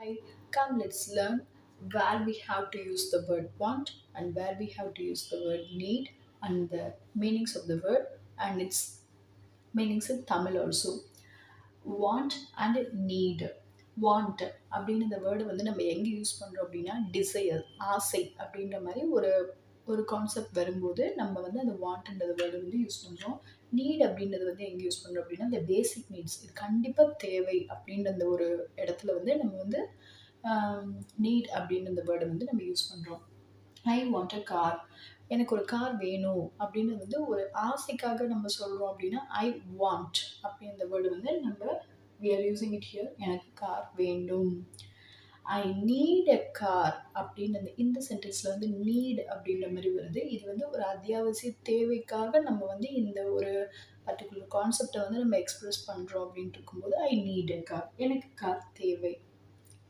Hi, come let's learn where we have to use the word want and where we have to use the word need and the meanings of the word and its meanings in Tamil also. want and need want அப்படின்னு இந்த word வந்து நம்ம எங்கே use பண்ணுறோம் அப்படின்னா desire ஆசை அப்படின்ற மாதிரி ஒரு ஒரு கான்செப்ட் வரும்போது நம்ம வந்து அந்த வாண்ட்ன்றது வேர்டு வந்து யூஸ் பண்ணுறோம் நீட் அப்படின்றது வந்து எங்கே யூஸ் பண்ணுறோம் அப்படின்னா இந்த பேசிக் நீட்ஸ் இது கண்டிப்பாக தேவை அப்படின்ற அந்த ஒரு இடத்துல வந்து நம்ம வந்து நீட் அப்படின்ற அந்த வேர்டை வந்து நம்ம யூஸ் பண்ணுறோம் ஐ வாண்ட் அ கார் எனக்கு ஒரு கார் வேணும் அப்படின்னு வந்து ஒரு ஆசைக்காக நம்ம சொல்கிறோம் அப்படின்னா ஐ வாண்ட் அப்படின்ற வேர்டு வந்து நம்ம we are using it here எனக்கு கார் வேண்டும். ஐ நீட் எ கார் அப்படின்னு அந்த இந்த சென்டென்ஸில் வந்து நீட் அப்படின்ற மாதிரி வருது. இது வந்து ஒரு அத்தியாவசிய தேவைக்காக நம்ம வந்து இந்த ஒரு பர்டிகுலர் கான்செப்டை வந்து நம்ம எக்ஸ்ப்ரெஸ் பண்ணுறோம் அப்படின்ட்டு இருக்கும்போது ஐ நீட் எ கார் எனக்கு கார் தேவை.